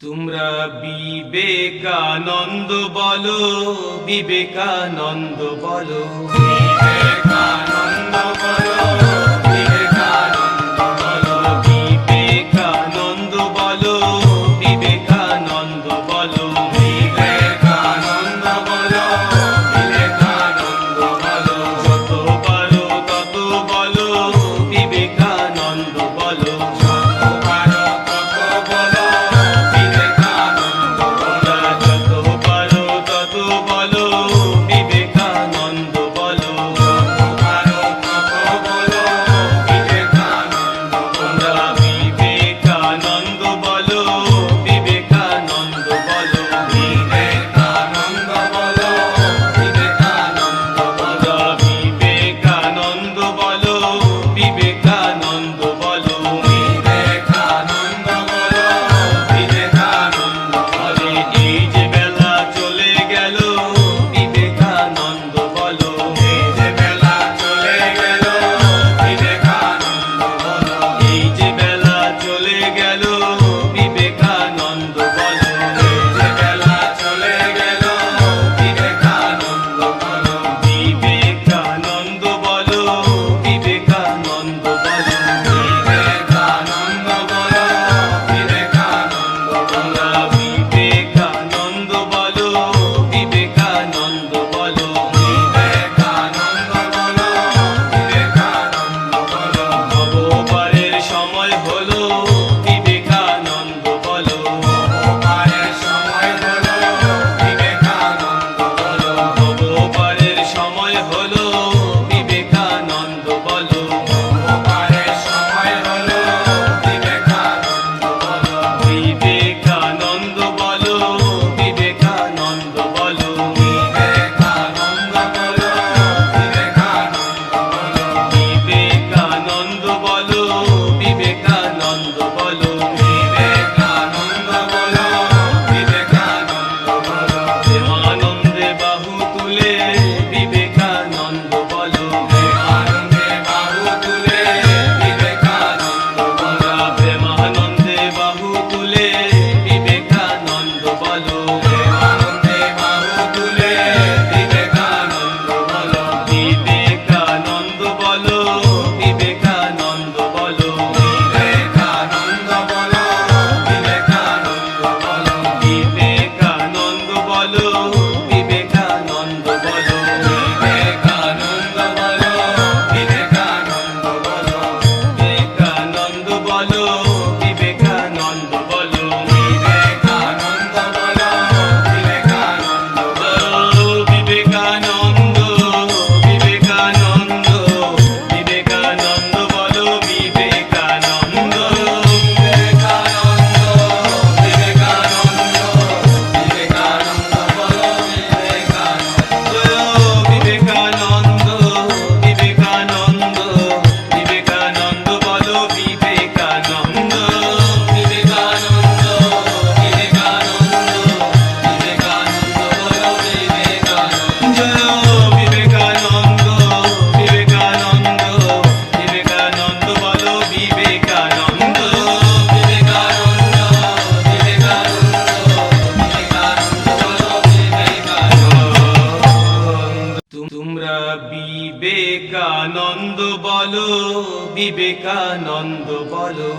তোমরা বিবেকানন্দ বলো বিবেকানন্দ বলো। বিবেকানন্দ বলো বিবেকানন্দ বলো বিবেকানন্দ বলো। আনন্দ বলো বিবেকানন্দ বলো।